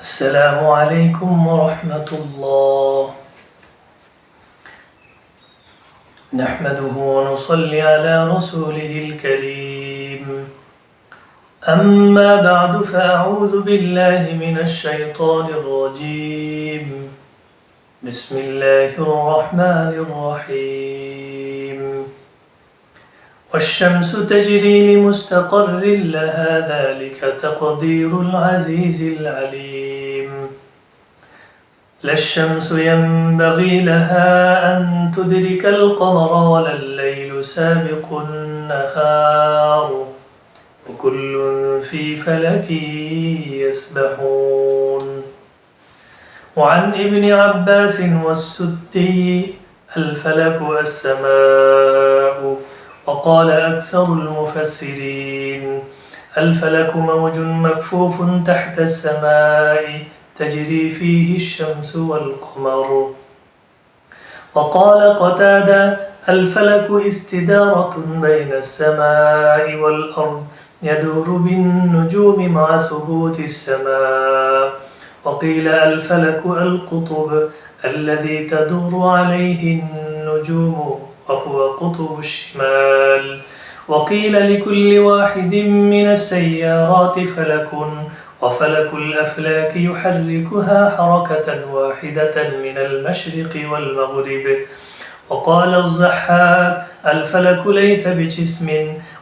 السلام عليكم ورحمة الله. نحمده ونصلي على رسوله الكريم. أما بعد فأعوذ بالله من الشيطان الرجيم. بسم الله الرحمن الرحيم. والشمس تجري لمستقر لها ذلك تقدير العزيز العليم. لا الشمس ينبغي لها أن تدرك القمر ولا الليل سابق النهار. وكل في فلك يسبحون. وعن ابن عباس والسدي الفلك السماء وقال أكثر المفسرين الفلك موج مكفوف تحت السماء تجري فيه الشمس والقمر. وقال قتادة الفلك استدارة بين السماء والأرض يدور بالنجوم مع ثبوت السماء. وقيل الفلك القطب الذي تدور عليه النجوم. وهو قطب الشمال. وقيل لكل واحد من السيارات فلك وفلك الأفلاك يحركها حركة واحدة من المشرق والمغرب. وقال الضحاك الفلك ليس بجسم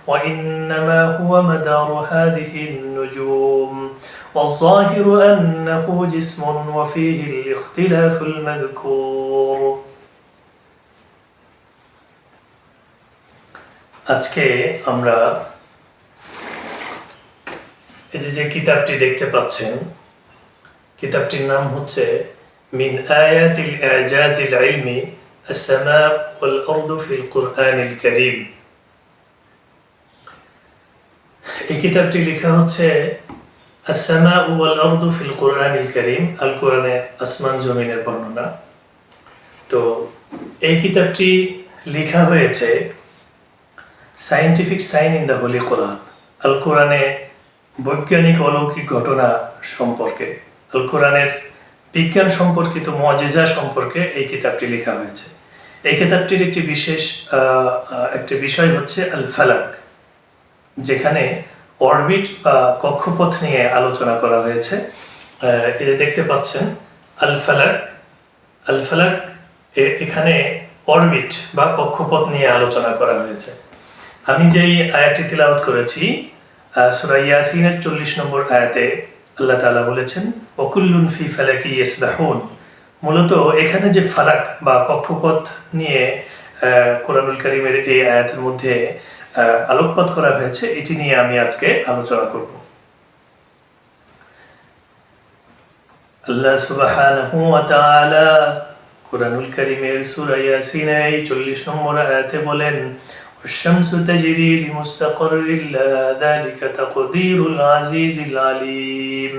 وإنما هو مدار هذه النجوم. والظاهر أنه جسم وفيه الاختلاف المذكور. আজকে আমরা এই যে যে কিতাবটি দেখতে পাচ্ছেন কিতাবটির নাম হচ্ছে মিন আয়াতিল ইজাজিল ইলমি السماء والأرض في القرآن الكريم এই কিতাবটি লেখা হচ্ছে السماء والأرض في القرآن الكريم আল কোরআনে আসমান জমিনের বর্ণনা তো এই কিতাবটি লেখা হয়েছে scientific sign in the holy Quran আল কোরআনে বৈজ্ঞানিক অলৌকিক ঘটনা সম্পর্কে আল কোরআনের বিজ্ঞান সম্পর্কিত মজেজা সম্পর্কে এই কিতাবটি লেখা হয়েছে। এই কিতাবটির একটি বিশেষ একটি বিষয় হচ্ছে আল ফালাক যেখানে অরবিট বা কক্ষপথ নিয়ে আলোচনা করা হয়েছে। এটা দেখতে পাচ্ছেন আল ফালাক আল ফালাক এখানে অরবিট বা কক্ষপথ নিয়ে আলোচনা করা হয়েছে। আমি যেই আয়াতটি তিলাওয়াত করেছি সুরা ইয়াসিনের চল্লিশ নম্বর আয়াতে আল্লাহ তালা বলেছেন, ওকুল্লুন ফি ফালাকি ইসলাহুন মূলত এখানে যে ফালাক বা কক্ষপথ নিয়ে কোরআনুল করিমের এই আয়াতের মধ্যে আলোকপাত করা হয়েছে, এটি নিয়ে আমি আজকে আলোচনা করব। আল্লাহ সুবহানাহু ওয়া তাআলা কোরআনুল করিমের সূরা ইয়াসিনের 40 নম্বর আয়াতে বলেন والشمس تجري لمستقر لها ذلك تقدير العزيز العليم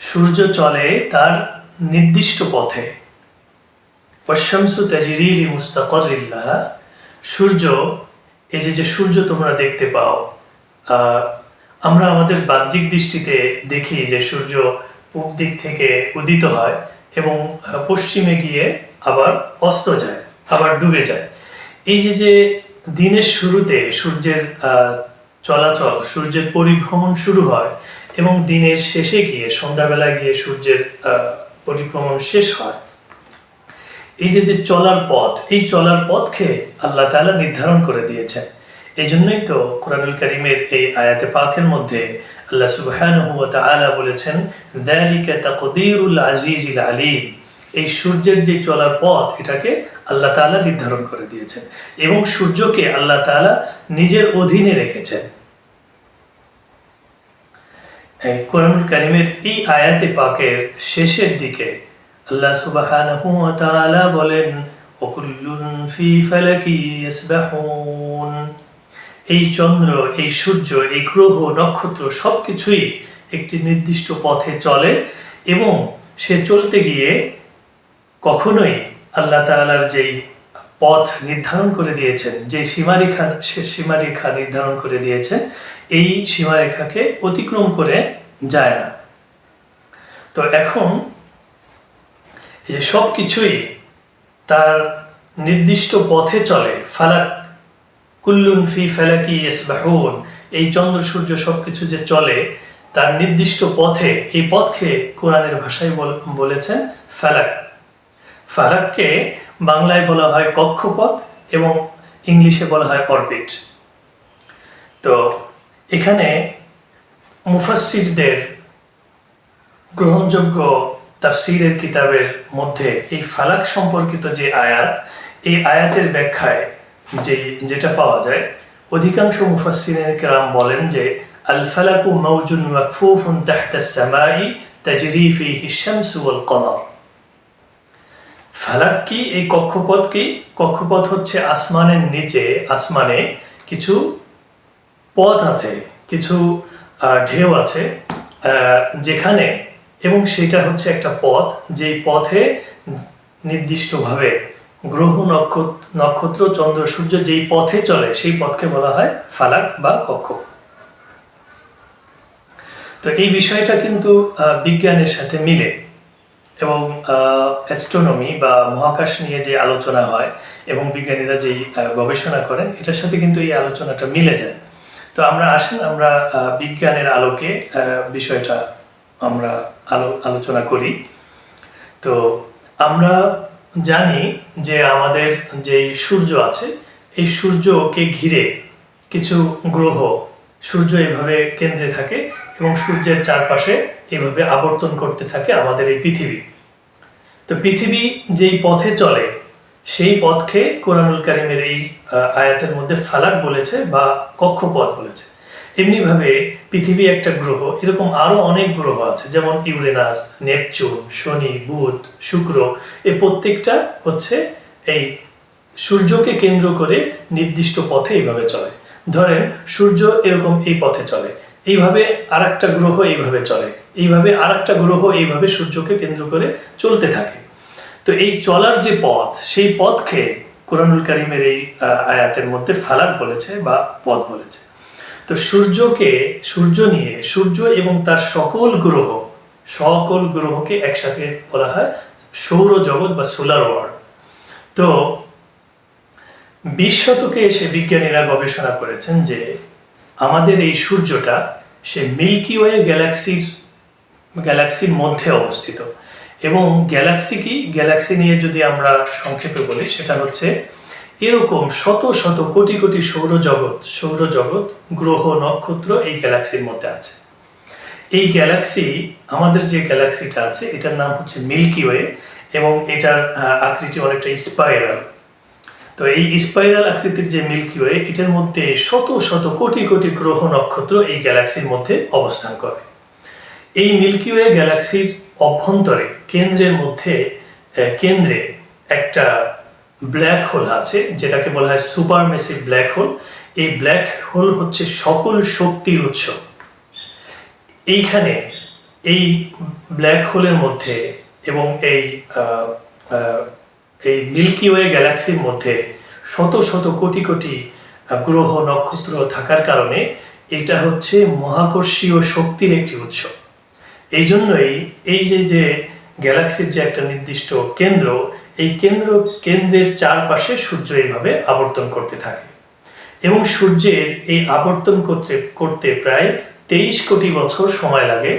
সূর্য চলে তার নির্দিষ্ট পথে পশ্চামসু তাজিরি মুস্তাকর সূর্য এই যে যে সূর্য তোমরা দেখতে পাও আমরা আমাদের বাহ্যিক দৃষ্টিতে দেখি যে সূর্য পূব দিক থেকে উদিত হয় এবং পশ্চিমে গিয়ে আবার অস্ত যায় আবার ডুবে যায় এই যে যে দিনের শুরুতে সূর্যের চলাচল, সূর্যের পরিভ্রমণ শুরু হয় এবং দিনের শেষে গিয়ে সন্ধ্যাবেলা গিয়ে সূর্যের পরিভ্রমণ শেষ হয়, এই যে যে চলার পথ, এই চলার পথকে আল্লাহ তালা নির্ধারণ করে দিয়েছেন। এই জন্যই তো কোরআনুল করিমের এই আয়াতে পাকের মধ্যে আল্লাহ তাআলা বলেছেন, যালিকা তাকদীরুল এই সূর্যের যে চলার পথ, এটাকে আল্লাহ তাআলা নির্ধারণ করে দিয়েছেন এবং সূর্যকে আল্লাহ তাআলা নিজের অধীনে রেখেছেন। কোরআনুল করিমের এই আয়াতে পাকের শেষের দিকে আল্লাহ সুবহানাহু বলেন এই চন্দ্র, এই সূর্য, এই গ্রহ, নক্ষত্র সবকিছুই একটি নির্দিষ্ট পথে চলে এবং সে চলতে গিয়ে কখনোই আল্লাহ তাআলার যেই পথ নির্ধারণ করে দিয়েছেন যে সীমারেখা, সে সীমারেখা নির্ধারণ করে দিয়েছে এই সীমারেখাকে অতিক্রম করে যায় না। তো এখন যে সব কিছুই তার নির্দিষ্ট পথে চলে। ফালাক কুল্লুন ফি ফালাকি ইসবাহুন এই চন্দ্র, সূর্য সবকিছু যে চলে, তার নির্দিষ্ট পথে, এই পথকে কোরআনের ভাষায় বল- বলেছেন ফালাক। ফালাককে বাংলায় বলা হয় কক্ষপথ এবং ইংলিশে বলা হয় অরবিট। তো এখানে মুফাসসিরদের গ্রহণযোগ্য তাফসিরের কিতাবের মধ্যে এই ফালাক সম্পর্কিত যে আয়াত, এই আয়াতের ব্যাখ্যায় যে যেটা পাওয়া যায়, অধিকাংশ মুফাসসিরের কেরাম বলেন যে, আল ফালাকু মাউজুন মাকফুফুন তাহতা সামাই তাজরি ফিহি শামসু ওয়াল ফালাক কি? এই কক্ষপথ কি? কক্ষপথ হচ্ছে আসমানের নিচে, আসমানে কিছু পথ আছে, কিছু ঢেউ আছে যেখানে এবং সেটা হচ্ছে একটা পথ, যেই পথে নির্দিষ্টভাবে গ্রহ নক্ষত্র নক্ষত্র, চন্দ্র, সূর্য যেই পথে চলে, সেই পথকে বলা হয় ফালাক বা কক্ষপথ তো এই বিষয়টা কিন্তু বিজ্ঞানের সাথে মিলে। এবং অ্যাস্ট্রোনমি বা মহাকাশ নিয়ে যে আলোচনা হয় এবং বিজ্ঞানীরা যেই গবেষণা করেন, এটার সাথে কিন্তু এই আলোচনাটা মিলে যায়। তো আমরা আসেন, আমরা বিজ্ঞানের আলোকে বিষয়টা আমরা আলো, আলোচনা করি। তো আমরা জানি যে আমাদের যে সূর্য আছে, এই সূর্যকে ঘিরে কিছু গ্রহ, সূর্য এভাবে কেন্দ্রে থাকে। এবং সূর্যের চারপাশে এভাবে আবর্তন করতে থাকে আমাদের এই পৃথিবী। তো পৃথিবী যেই পথে চলে, সেই পথকে কোরআনুল কারিমের এই আয়াতের মধ্যে ফালাক বলেছে বা কক্ষপথ বলেছে। এমনিভাবে পৃথিবী একটা গ্রহ, এরকম আরও অনেক গ্রহ আছে, যেমন ইউরেনাস, নেপচুন, শনি, বুধ, শুক্র, এ প্রত্যেকটা হচ্ছে এই সূর্যকে কেন্দ্র করে নির্দিষ্ট পথে এইভাবে চলে। ধরেন সূর্য এরকম এই পথে চলে এইভাবে আরেকটা গ্রহ এইভাবে চলে। এইভাবে আরেকটা গ্রহ এইভাবে সূর্যকে কেন্দ্র করে চলতে থাকে। তো এই চলার যে পথ, সেই পথকে কোরআনুল কারিমের এই আয়াতের মধ্যে ফালাক বলেছে বা পথ বলেছে। তো সূর্যকে, সূর্য নিয়ে, সূর্য এবং তার সকল গ্রহ, সকল গ্রহকে একসাথে বলা হয় সৌরজগৎ বা সোলার ওয়ার্ল্ড। তো বিশ শতকে এসে বিজ্ঞানীরা গবেষণা করেছেন যে আমাদের এই সূর্যটা সে মিল্কি ওয়ে গ্যালাক্সির গ্যালাক্সির মধ্যে অবস্থিত। এবং গ্যালাক্সি কি? গ্যালাক্সি নিয়ে যদি আমরা সংক্ষেপে বলি, সেটা হচ্ছে এরকম শত শত কোটি কোটি সৌরজগৎ সৌরজগৎ, গ্রহ, নক্ষত্র এই গ্যালাক্সির মধ্যে আছে। এই গ্যালাক্সি আমাদের যে গ্যালাক্সিটা আছে, এটার নাম হচ্ছে মিল্কি ওয়ে এবং এটার আকৃতি অনেকটা স্পাইরাল তো এই স্পাইরাল আকৃতির যে মিল্কি ওয়ে এটার মধ্যে শত শত কোটি কোটি গ্রহ নক্ষত্র এই গ্যালাক্সির মধ্যে অবস্থান করে। এই মিল্কি ওয়ে গ্যালাক্সির অভ্যন্তরে, কেন্দ্রের মধ্যে কেন্দ্রে একটা ব্ল্যাক হোল আছে, যেটাকে বলা হয় সুপারমেসিভ ব্ল্যাক হোল এই ব্ল্যাক হোল হচ্ছে সকল শক্তির উৎস। এইখানে এই ব্ল্যাক হোলের মধ্যে এবং এই এই মিল্কি ওয়ে গ্যালাক্সির মধ্যে শত শত কোটি কোটি গ্রহ, নক্ষত্র থাকার কারণে এটা হচ্ছে মহাকর্ষীয় শক্তির একটি উৎস। এই জন্যই এই যে যে গ্যালাক্সির যে একটা নির্দিষ্ট কেন্দ্র, এই কেন্দ্র, কেন্দ্রের চারপাশে সূর্য এইভাবে আবর্তন করতে থাকে। এবং সূর্যের এই আবর্তন করতে করতে প্রায় তেইশ কোটি বছর সময় লাগে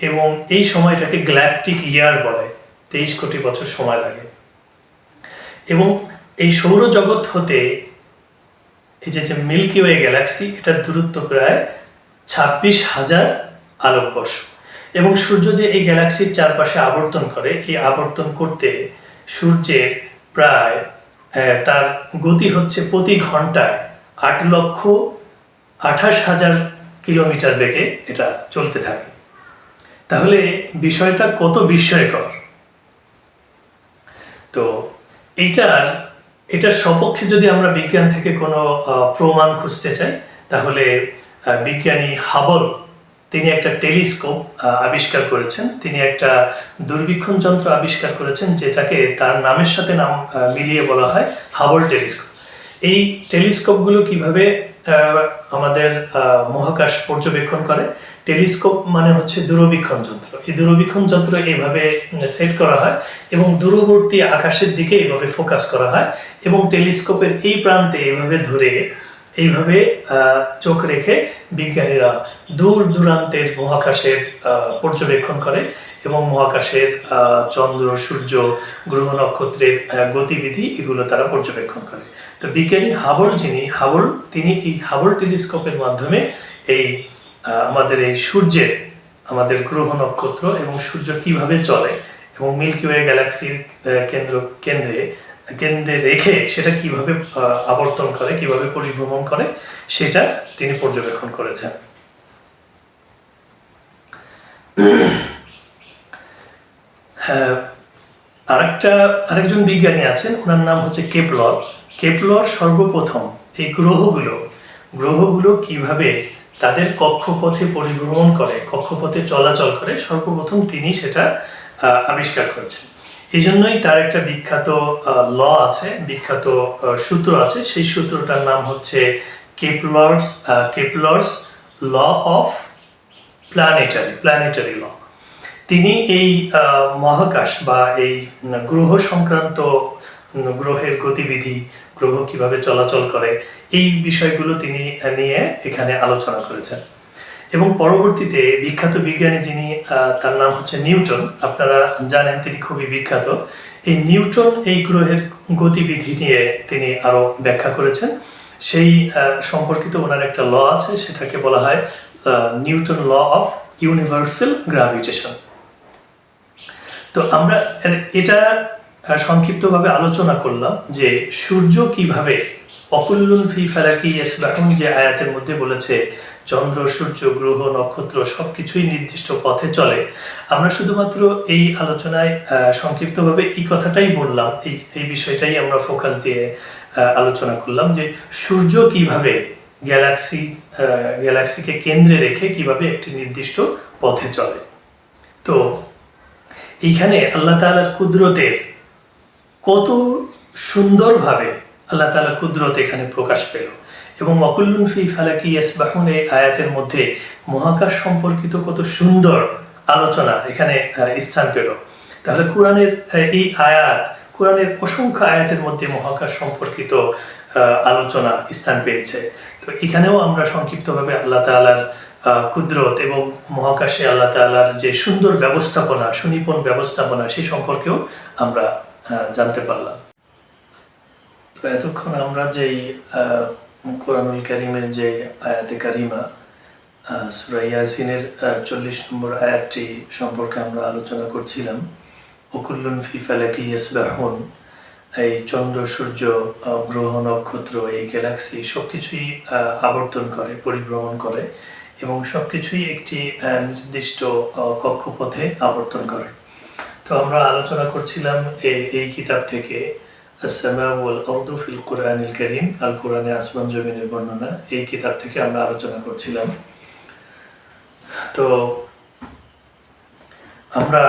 এবং এই সময়টাকে গ্ল্যাকটিক ইয়ার বলে, তেইশ কোটি বছর সময় লাগে। এবং এই সৌরজগৎ হতে এই যে যে মিল্কি ওয়ে গ্যালাক্সি এটার দূরত্ব প্রায় ছাব্বিশ হাজার আলোকবর্ষ এবং সূর্য যে এই গ্যালাক্সির চারপাশে আবর্তন করে, এই আবর্তন করতে সূর্যের প্রায় তার গতি হচ্ছে প্রতি ঘন্টায় আট লক্ষ আঠাশ হাজার কিলোমিটার বেগে এটা চলতে থাকে। তাহলে বিষয়টা কত বিস্ময়কর? তো এইটার এটার সপক্ষে যদি আমরা বিজ্ঞান থেকে কোনো প্রমাণ খুঁজতে চাই, তাহলে বিজ্ঞানী হাবল, তিনি একটা টেলিস্কোপ আবিষ্কার করেছেন। তিনি একটা দূরবীক্ষণ যন্ত্র আবিষ্কার করেছেন, যেটাকে তার নামের সাথে নাম মিলিয়ে বলা হয় হাবল টেলিস্কোপ। এই টেলিস্কোপগুলো কীভাবে আমাদের মহাকাশ পর্যবেক্ষণ করে। টেলিস্কোপ মানে হচ্ছে দূরবীক্ষণ যন্ত্র। এই দূরবীক্ষণ যন্ত্র এইভাবে সেট করা হয় এবং দূরবর্তী আকাশের দিকে এইভাবে ফোকাস করা হয় এবং টেলিস্কোপের এই প্রান্তে এইভাবে ধরে, এইভাবে চোখ রেখে বিজ্ঞানীরা দূর দূরান্তের মহাকাশের পর্যবেক্ষণ করে এবং মহাকাশের চন্দ্র, সূর্য, গ্রহ নক্ষত্রের গতিবিধি এগুলো তারা পর্যবেক্ষণ করে। তো বিজ্ঞানী হাবল যিনি, হাবল, তিনি এই হাবল টেলিস্কোপের মাধ্যমে এই আমাদের এই সূর্যের, আমাদের গ্রহ নক্ষত্র এবং সূর্য কীভাবে চলে এবং মিল্কি ওয়ে গ্যালাক্সির কেন্দ্র, কেন্দ্রে কেন্দ্রে রেখে সেটা কীভাবে আবর্তন করে, কীভাবে পরিভ্রমণ করে, সেটা তিনি পর্যবেক্ষণ করেছেন। হ্যাঁ আরেকটা, আরেকজন বিজ্ঞানী আছেন, ওনার নাম হচ্ছে কেপলর। কেপলর সর্বপ্রথম এই গ্রহগুলো গ্রহগুলো কীভাবে তাদের কক্ষপথে পরিভ্রমণ করে, কক্ষপথে চলাচল করে, সর্বপ্রথম তিনি সেটা আবিষ্কার করেছেন। এই জন্যই তার একটা বিখ্যাত ল আছে, বিখ্যাত সূত্র আছে। সেই সূত্রটার নাম হচ্ছে Kepler's Kepler's law of planetary planetary law. তিনি এই মহাকাশ বা এই গ্রহ সংক্রান্ত গ্রহের গতিবিধি, গ্রহ কীভাবে চলাচল করে, এই বিষয়গুলো তিনি নিয়ে এখানে আলোচনা করেছেন। এবং পরবর্তীতে বিখ্যাত বিজ্ঞানী যিনি তার নাম হচ্ছে নিউটন, আপনারা জানেন তিনি খুবই বিখ্যাত। এই নিউটন এই গ্রহের গতিবিধি নিয়ে তিনি আরও ব্যাখ্যা করেছেন। সেই সম্পর্কিত ওনার একটা ল আছে, সেটাকে বলা হয় Newton law of universal gravitation তো আমরা এটা সংক্ষিপ্তভাবে আলোচনা করলাম যে সূর্য কীভাবে অকুল্লুন ফি ফালাকি ইয়াসবাহুন, যে আয়াতের মধ্যে বলেছে, চন্দ্র, সূর্য, গ্রহ, নক্ষত্র সবকিছুই নির্দিষ্ট পথে চলে। আমরা শুধুমাত্র এই আলোচনায় সংক্ষিপ্তভাবে এই কথাটাই বললাম, এই এই বিষয়টাই আমরা ফোকাস দিয়ে আলোচনা করলাম যে সূর্য কীভাবে গ্যালাক্সি গ্যালাক্সিকে কেন্দ্রে রেখে কীভাবে একটি নির্দিষ্ট পথে চলে। তো, এইখানে আল্লাহ তাআলার কুদরতের কত সুন্দরভাবে আল্লাহ তাআলার কুদরত এখানে প্রকাশ পেল। এবং অকুল্লুন ফি ফালাকি ইয়াসবাহুন এই আয়াতের মধ্যে মহাকাশ সম্পর্কিত কত সুন্দর আলোচনা এখানে স্থান পেল। তাহলে কোরআনের এই আয়াত কোরআনের অসংখ্য আয়াতের মধ্যে মহাকাশ সম্পর্কিত আলোচনা স্থান পেয়েছে। তো এখানেও আমরা সংক্ষিপ্তভাবে আল্লাহ তাআলার আহ, কুদরত এবং মহাকাশে আল্লাহ তাআলার যে সুন্দর ব্যবস্থাপনা সুনিপুণ ব্যবস্থাপনা সেই সম্পর্কেও আমরা জানতে পারলাম। তো এতক্ষণ আমরা যেই কোরআনুল কারিমের যে আয়াতে কারিমা আহ, সূরা ইয়াসিনের চল্লিশ নম্বর আয়াতটি সম্পর্কে আমরা আলোচনা করছিলাম। ওকুল্লুন ফি ফালাকি ইয়াসবাহুন এই চন্দ্র সূর্য গ্রহ নক্ষত্র এই গ্যালাক্সি সবকিছুই আহ, আবর্তন করে পরিভ্রমণ করে এবং সবকিছুই একটি আহ, নির্দিষ্ট কক্ষপথে আবর্তন করে। তো আমরা আলোচনা করছিলাম এই কিতাব থেকে কারীম আল কোরআনে আসমান জমিনের বর্ণনা, এই কিতাব থেকে আমরা আলোচনা করছিলাম। তো আমরা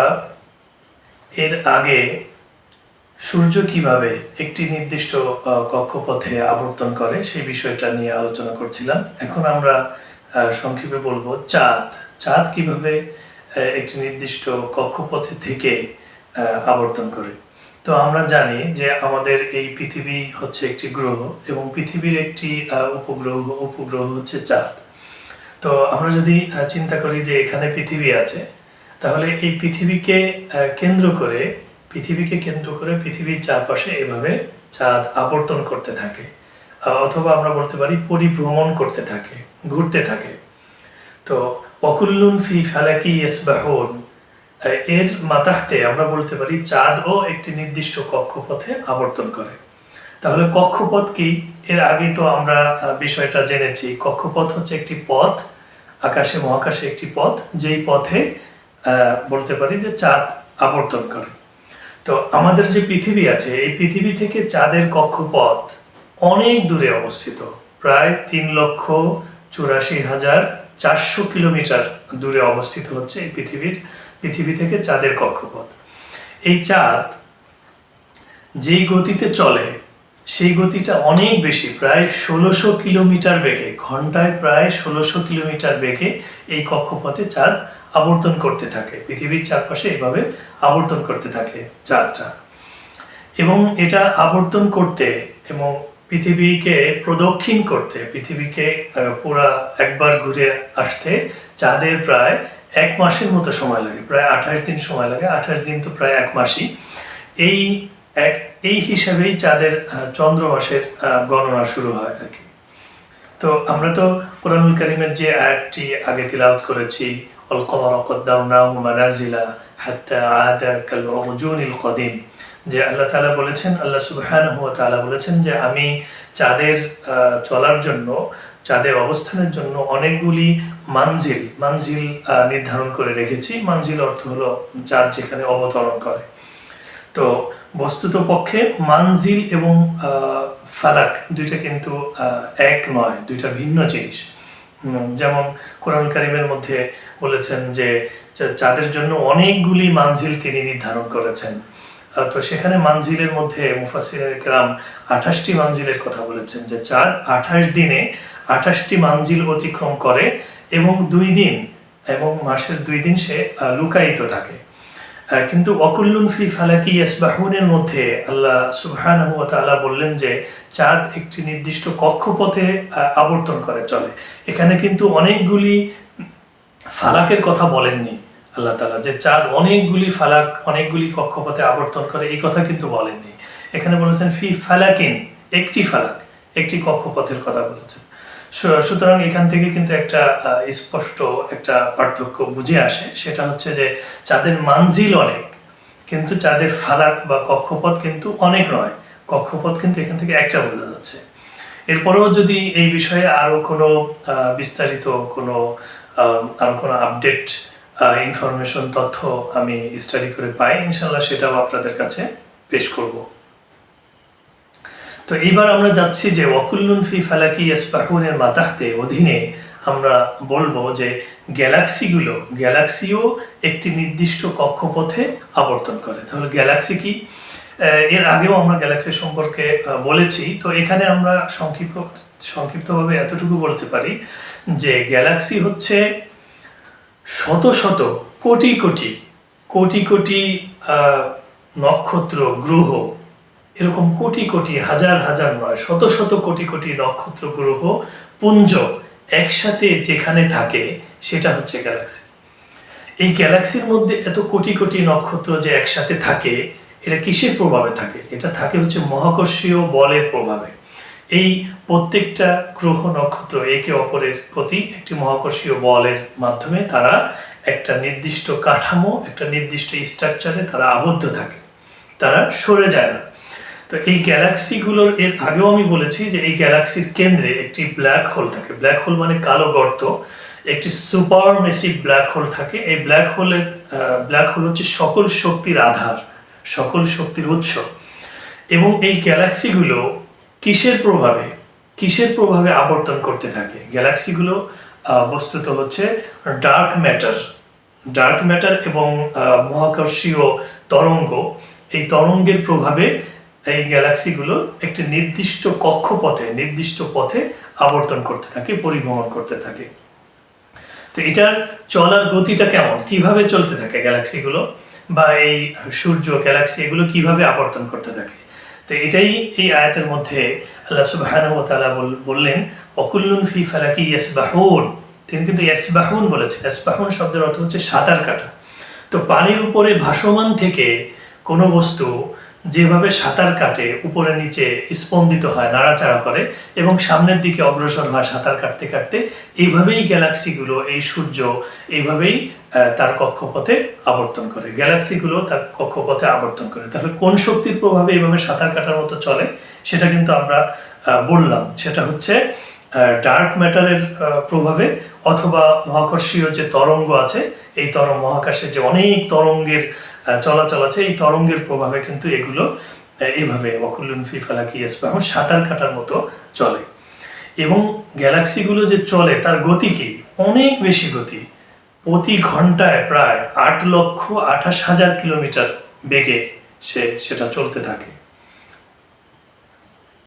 এর আগে সূর্য কীভাবে একটি নির্দিষ্ট কক্ষপথে আবর্তন করে সেই বিষয়টা নিয়ে আলোচনা করছিলাম। এখন আমরা সংক্ষেপে বলব, চাঁদ চাঁদ কীভাবে একটি নির্দিষ্ট কক্ষপথে থেকে আবর্তন করে। তো আমরা জানি যে আমাদের এই পৃথিবী হচ্ছে একটি গ্রহ এবং পৃথিবীর একটি উপগ্রহ উপগ্রহ হচ্ছে চাঁদ। তো আমরা যদি চিন্তা করি যে এখানে পৃথিবী আছে, তাহলে এই পৃথিবীকে কেন্দ্র করে, পৃথিবীকে কেন্দ্র করে পৃথিবীর চারপাশে এভাবে চাঁদ আবর্তন করতে থাকে, অথবা আমরা বলতে পারি পরিভ্রমণ করতে থাকে, ঘুরতে থাকে। তো অকুল্লুন ফি ফালাকি ইসবাহুন এর মাতাহতে আমরা বলতে পারি, চাঁদও একটি নির্দিষ্ট কক্ষপথে আবর্তন করে। তাহলে কক্ষপথ কি? এর আগে তো আমরা বিষয়টা জেনেছি। কক্ষপথ হচ্ছে একটি পথ, আকাশে, মহাকাশে একটি পথ, যেই পথে বলতে পারি যে চাঁদ আবর্তন করে। তো আমাদের যে পৃথিবী আছে, এই পৃথিবী থেকে চাঁদের কক্ষপথ অনেক দূরে অবস্থিত। প্রায় তিন লক্ষ চুরাশি হাজার চারশো কিলোমিটার দূরে অবস্থিত হচ্ছে এই পৃথিবীর, পৃথিবী থেকে চাঁদের কক্ষপথ। এই চাঁদ যেই গতিতে চলে, সেই গতিটা অনেক বেশি, প্রায় ষোলোশো কিলোমিটার বেগে, ঘন্টায় প্রায় ষোলোশো কিলোমিটার বেগে এই কক্ষপথে চাঁদ আবর্তন করতে থাকে। পৃথিবীর চারপাশে এভাবে আবর্তন করতে থাকে চাঁদটা এবং এটা আবর্তন করতে এবং পৃথিবীকে প্রদক্ষিণ করতে, পৃথিবীকে পুরা একবার ঘুরে আসতে চাঁদের প্রায় এক মাসের মতো সময় লাগে, প্রায় আঠাশ দিন সময় লাগে, আঠাশ দিন তো প্রায় এক মাসই। এই এক, এই হিসাবেই চাঁদের চন্দ্র মাসের গণনা শুরু হয় আর কি। তো আমরা তো কোরআনুল কারিমের যে আয়াতটি আগে তিলাওয়াত করেছি, অল কমর নাম মানাজিলা হাত্তা আদা কাল কদিম। যে আল্লাহ তাআলা বলেছেন, আল্লাহ সুবহানাহু ওয়া তাআলা বলেছেন যে আমি চাঁদের চলার জন্য, চাঁদের অবস্থানের জন্য অনেকগুলি মানজিল মানজিল নির্ধারণ করে রেখেছি। মানজিল অর্থ হলো চাঁদ যেখানে অবতরণ করে। তো বস্তুত পক্ষে মানজিল এবং ফালাক দুইটা কিন্তু এক নয়, দুইটা ভিন্ন জিনিস। যেমন কোরআন কারিমের মধ্যে বলেছেন যে চাঁদের জন্য অনেকগুলি মানজিল তিনি নির্ধারণ করেছেন। তো সেখানে মানজিলের মধ্যে মুফাসির আঠাশটি মানজিলের কথা বলেছেন যে চাঁদ আঠাশ দিনে আঠাশটি মানজিল অতিক্রম করে এবং দুই দিন এবং মাসের দুই দিন সে লুকায়িত থাকে। কিন্তু অকুল্লুন ফি ফালাকি ইয়াসবাহুনের মধ্যে আল্লাহ সুবহানাহু ওয়া তাআলা বললেন যে চাঁদ একটি নির্দিষ্ট কক্ষপথে আবর্তন করে চলে। এখানে কিন্তু অনেকগুলি ফালাকের কথা বলেননি। আল্লাহ তালা যে চাঁদ অনেকগুলি ফালাক অনেকগুলি কক্ষপথে আবর্তন করে এই কথা কিন্তু বলেননি। এখানে বলেছেন ফি ফালাকিন একটি ফালাক একটি কক্ষপথের কথা বলেছেন। সুতরাং এখান থেকে কিন্তু একটা স্পষ্ট একটা পার্থক্য বুঝে আসে। সেটা হচ্ছে যে চাঁদের মানজিল অনেক কিন্তু চাঁদের ফালাক বা কক্ষপথ কিন্তু অনেক নয়। কক্ষপথ কিন্তু এখান থেকে একটা বোঝা যাচ্ছে। এরপরেও যদি এই বিষয়ে আরও কোনো বিস্তারিত কোনো আহ, আরও কোনো আপডেট ইনফরমেশন তথ্য আমি স্টাডি করে পাই ইনশাল্লাহ সেটাও আপনাদের কাছে পেশ করব। তো এইবার আমরা যাচ্ছি যে, ওয়াকুল্লুন ফি ফালাকি ইয়াসবাহুনের মাতাহতে অধীনে আমরা বলব যে, গ্যালাক্সিগুলো, গ্যালাক্সিও একটি নির্দিষ্ট কক্ষপথে আবর্তন করে। তাহলে গ্যালাক্সি কি? এর আগেও আমরা গ্যালাক্সি সম্পর্কে বলেছি। তো এখানে আমরা সংক্ষিপ্ত, সংক্ষিপ্তভাবে এতটুকু বলতে পারি যে, গ্যালাক্সি হচ্ছে শত শত কোটি কোটি কোটি কোটি নক্ষত্র, গ্রহ, এরকম কোটি কোটি, হাজার হাজার নয়, শত শত কোটি কোটি নক্ষত্র, গ্রহ, পুঞ্জ একসাথে যেখানে থাকে, সেটা হচ্ছে গ্যালাক্সি। এই গ্যালাক্সির মধ্যে এত কোটি কোটি নক্ষত্র যে একসাথে থাকে, এটা কিসের প্রভাবে থাকে? এটা থাকে হচ্ছে মহাকর্ষীয় বলের প্রভাবে। এই প্রত্যেকটা গ্রহ নক্ষত্র একে অপরের প্রতি একটি মহাকর্ষীয় বলের মাধ্যমে তারা একটা নির্দিষ্ট কাঠামো, একটা নির্দিষ্ট স্ট্রাকচারে তারা আবদ্ধ থাকে। তারা সরে যায় না। তো এই গ্যালাক্সিগুলোর এর আগেও আমি বলেছি যে এই গ্যালাক্সির কেন্দ্রে একটি ব্ল্যাক হোল থাকে। ব্ল্যাক হোল মানে কালো গর্ত। একটি সুপার মেসিভ ব্ল্যাক হোল থাকে। এই ব্ল্যাক হোলের ব্ল্যাক হোল হচ্ছে সকল শক্তির আধার, সকল শক্তির উৎস। এবং এই গ্যালাক্সিগুলো কিসের প্রভাবে কিসের প্রভাবে আবর্তন করতে থাকে? গ্যালাক্সিগুলো বস্তুত হচ্ছে ডার্ক ম্যাটার ডার্ক ম্যাটার এবং মহাকর্ষীয় তরঙ্গ। এই তরঙ্গের প্রভাবে এই গ্যালাক্সিগুলো একটি নির্দিষ্ট কক্ষপথে, নির্দিষ্ট পথে আবর্তন করতে থাকে, পরিভ্রমণ করতে থাকে। তো এটার চলার গতিটা কেমন? কীভাবে চলতে থাকে গ্যালাক্সিগুলো? বা এই সূর্য, গ্যালাক্সি, এগুলো কীভাবে আবর্তন করতে থাকে? তো এটাই এই আয়াতের মধ্যে আল্লাহ সুবাহান ও তালা বল- বললেন অকুল্লুন ফি ফালাকি ইয়াসবাহুন। তিনি কিন্তু ইয়াসবাহুন বলেছেন। ইয়াসবাহুন শব্দের অর্থ হচ্ছে সাঁতার কাটা। তো পানির উপরে ভাসমান থেকে কোনো বস্তু যেভাবে সাঁতার কাটে, উপরে নিচে স্পন্দিত হয়, নাড়াচাড়া করে এবং সামনের দিকে অগ্রসর হয় সাঁতার কাটতে কাটতে, এইভাবেই গ্যালাক্সিগুলো এই সূর্য এইভাবেই তার কক্ষপথে আবর্তন করে। গ্যালাক্সিগুলো তার কক্ষপথে আবর্তন করে। তাহলে কোন শক্তির প্রভাবে এইভাবে সাঁতার কাটার মতো চলে? সেটা কিন্তু আমরা বললাম। সেটা হচ্ছে ডার্ক ম্যাটারের প্রভাবে অথবা মহাকর্ষীয় যে তরঙ্গ আছে, এই তরঙ্গ মহাকাশে যে অনেক তরঙ্গের চলাচল আছে। এই তরঙ্গের প্রভাবে কিন্তু এগুলো এভাবে অকুলন ফি ফালাকি ইসবাহ সাঁতার কাটার মতো চলে। এবং গ্যালাক্সিগুলো যে চলে, তার গতি কি? অনেক বেশি গতি। প্রতি ঘন্টায় প্রায় আট লক্ষ আঠাশ হাজার কিলোমিটার বেগে সে, সেটা চলতে থাকে।